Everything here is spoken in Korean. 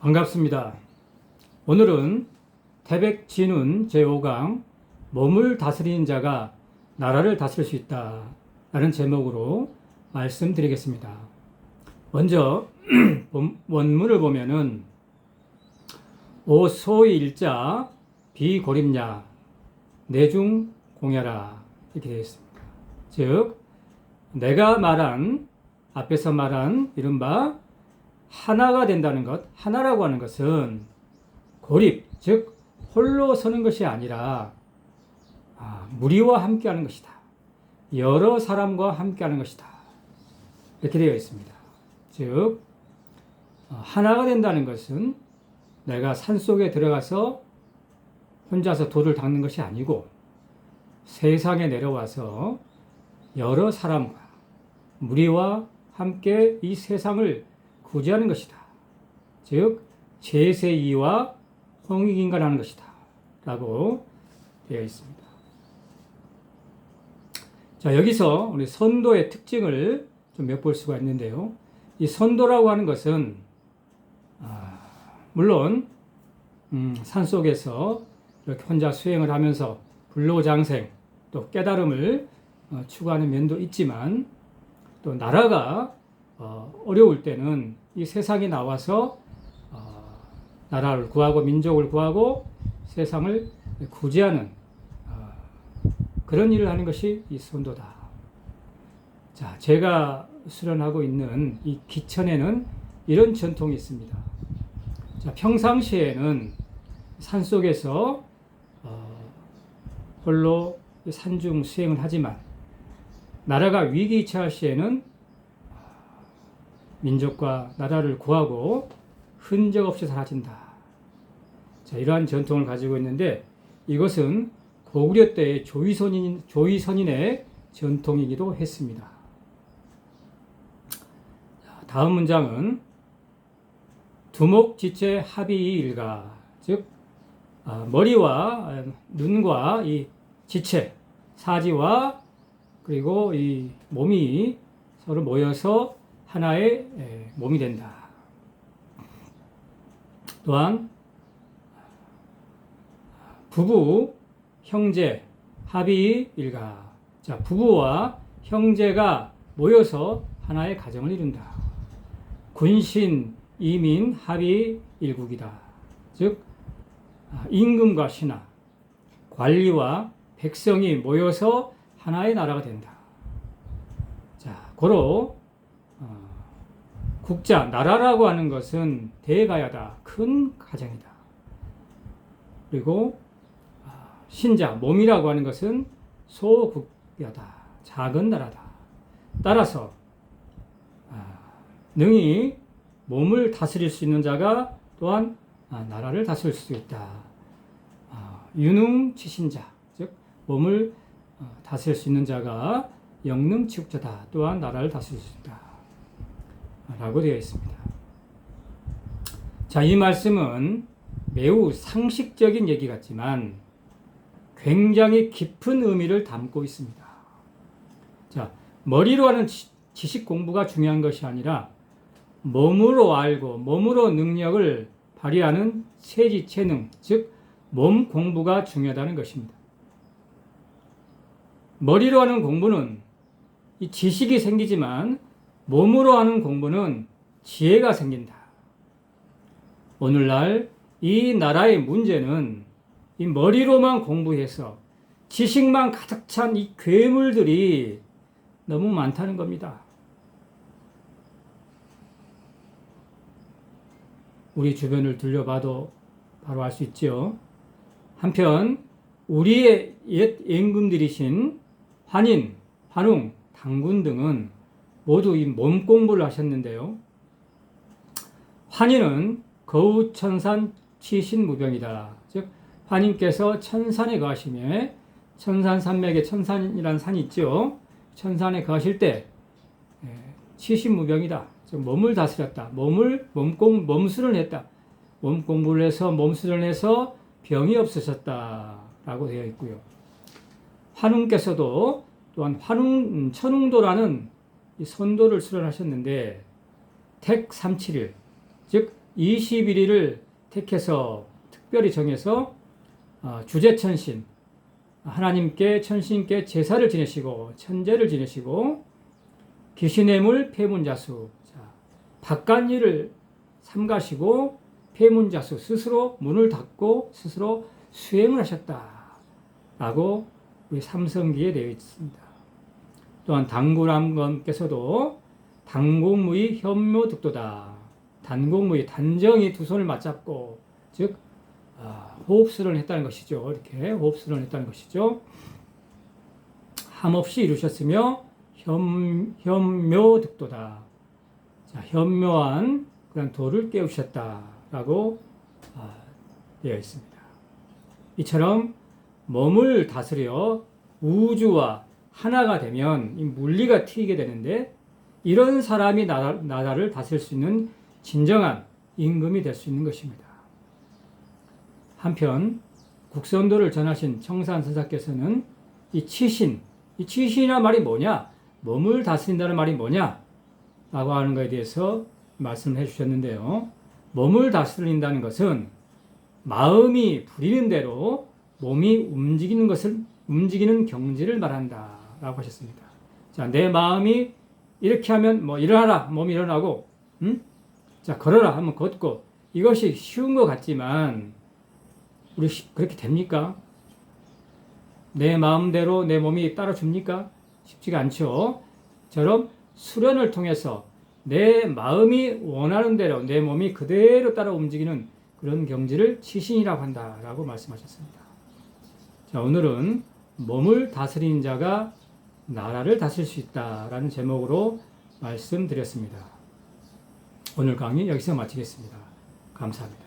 반갑습니다. 오늘은 태백진운 제5강 몸을 다스리는 자가 나라를 다스릴 수 있다 라는 제목으로 말씀드리겠습니다. 먼저 본- 원문을 보면은 오소의 일자 비고립냐 내중 공야라 이렇게 되어 있습니다. 즉 내가 말한 앞에서 말한 이른바 하나가 된다는 것, 하나라고 하는 것은 고립, 즉 홀로 서는 것이 아니라 아, 무리와 함께하는 것이다. 여러 사람과 함께하는 것이다. 이렇게 되어 있습니다. 즉 어, 하나가 된다는 것은 내가 산 속에 들어가서 혼자서 돌을 닦는 것이 아니고 세상에 내려와서 여러 사람과 무리와 함께 이 세상을 구제하는 것이다. 즉 제세이와 홍익인간하는 것이다. 라고 되어 있습니다. 자 여기서 우리 선도의 특징을 좀 엿볼 수가 있는데요. 이 선도라고 하는 것은 아, 물론 음, 산 속에서 이렇게 혼자 수행을 하면서 불로장생 또 깨달음을 어, 추구하는 면도 있지만 또 나라가 어, 어려울 때는 이 세상에 나와서 어, 나라를 구하고 민족을 구하고 세상을 구제하는 어, 그런 일을 하는 것이 이 선도다. 자, 제가 수련하고 있는 이 기천에는 이런 전통이 있습니다. 자, 평상시에는 산 속에서 어, 홀로 산중 수행을 하지만 나라가 위기처할 시에는 민족과 나라를 구하고 흔적 없이 사라진다. 자, 이러한 전통을 가지고 있는데 이것은 고구려 때의 조위선인, 조위선인의 전통이기도 했습니다. 자, 다음 문장은 두목지체 합의 일가 즉 아, 머리와 눈과 이 지체 사지와 그리고 이 몸이 서로 모여서 하나의 에, 몸이 된다. 또한 부부, 형제, 합의 일가. 자, 부부와 형제가 모여서 하나의 가정을 이룬다. 군신, 이민, 합의 일국이다. 즉 아, 임금과 신하, 관리와 백성이 모여서 하나의 나라가 된다. 자, 고로 어, 국자, 나라라고 하는 것은 대가야다. 큰 가정이다. 그리고 아, 신자, 몸이라고 하는 것은 소국야다. 작은 나라다. 따라서 아, 능히 몸을 다스릴 수 있는 자가 또한 아, 나라를 다스릴 수 있다. 아, 유능치신자, 즉 몸을 어, 다스릴 수 있는 자가 영능치국자다. 또한 나라를 다스릴 수 있다. 라고 되어 있습니다. 자, 이 말씀은 매우 상식적인 얘기 같지만 굉장히 깊은 의미를 담고 있습니다. 자, 머리로 하는 지- 지식 공부가 중요한 것이 아니라 몸으로 알고 몸으로 능력을 발휘하는 세지 체능, 즉 몸 공부가 중요하다는 것입니다. 머리로 하는 공부는 이 지식이 생기지만 몸으로 하는 공부는 지혜가 생긴다. 오늘날 이 나라의 문제는 이 머리로만 공부해서 지식만 가득 찬 이 괴물들이 너무 많다는 겁니다. 우리 주변을 둘러봐도 바로 알 수 있죠. 한편 우리의 옛 임금들이신 환인, 환웅, 당군 등은 모두 이 몸 공부를 하셨는데요. 환인은 거우천산 치신무병이다. 즉 환인께서 천산에 거하시며 천산 산맥에 천산이라는 산이 있죠. 천산에 거하실 때 예, 치신무병이다. 즉 몸을 다스렸다. 몸을 몸공 몸술을 했다. 몸 공부를 해서 몸술을 해서 병이 없으셨다라고 되어 있고요. 환웅께서도 또한 환웅 음, 천웅도라는 이 선도를 수련하셨는데 택 37일 즉 21일을 택해서 특별히 정해서 어, 주제 천신 하나님께 천신께 제사를 지내시고 천제를 지내시고 귀신의 물 폐문자수 자, 바깥 일을 삼가시고 폐문자수 스스로 문을 닫고 스스로 수행을 하셨다라고 우리 삼성기에 되어 있습니다. 또한 당구람검께서도 단공무의 현묘득도다. 단공무의 단정히 두 손을 맞잡고 즉 아, 호흡수를 했다는 것이죠. 이렇게 호흡수를 했다는 것이죠. 함없이 이루셨으며 현, 현묘득도다. 자, 현묘한 그런 도를 깨우셨다라고 아, 되어 있습니다. 이처럼 몸을 다스려 우주와 하나가 되면 이 물리가 튀게 되는데 이런 사람이 나라, 나라를 다스릴 수 있는 진정한 임금이 될 수 있는 것입니다. 한편 국선도를 전하신 청산 선사께서는 이 치신, 이 치신이란 말이 뭐냐? 몸을 다스린다는 말이 뭐냐? 라고 하는 것에 대해서 말씀해 주셨는데요. 몸을 다스린다는 것은 마음이 부리는 대로 몸이 움직이는 것을 움직이는 경지를 말한다. 라고 하셨습니다. 자, 내 마음이 이렇게 하면 뭐 일어나라. 몸이 일어나고, 음? 자, 걸어라. 하면 걷고. 이것이 쉬운 것 같지만, 우리 그렇게 됩니까? 내 마음대로 내 몸이 따라줍니까? 쉽지가 않죠. 저럼 수련을 통해서 내 마음이 원하는 대로 내 몸이 그대로 따라 움직이는 그런 경지를 치신이라고 한다라고 말씀하셨습니다. 자, 오늘은 몸을 다스리는 자가 나라를 다스릴 수 있다라는 제목으로 말씀드렸습니다. 오늘 강의 여기서 마치겠습니다. 감사합니다.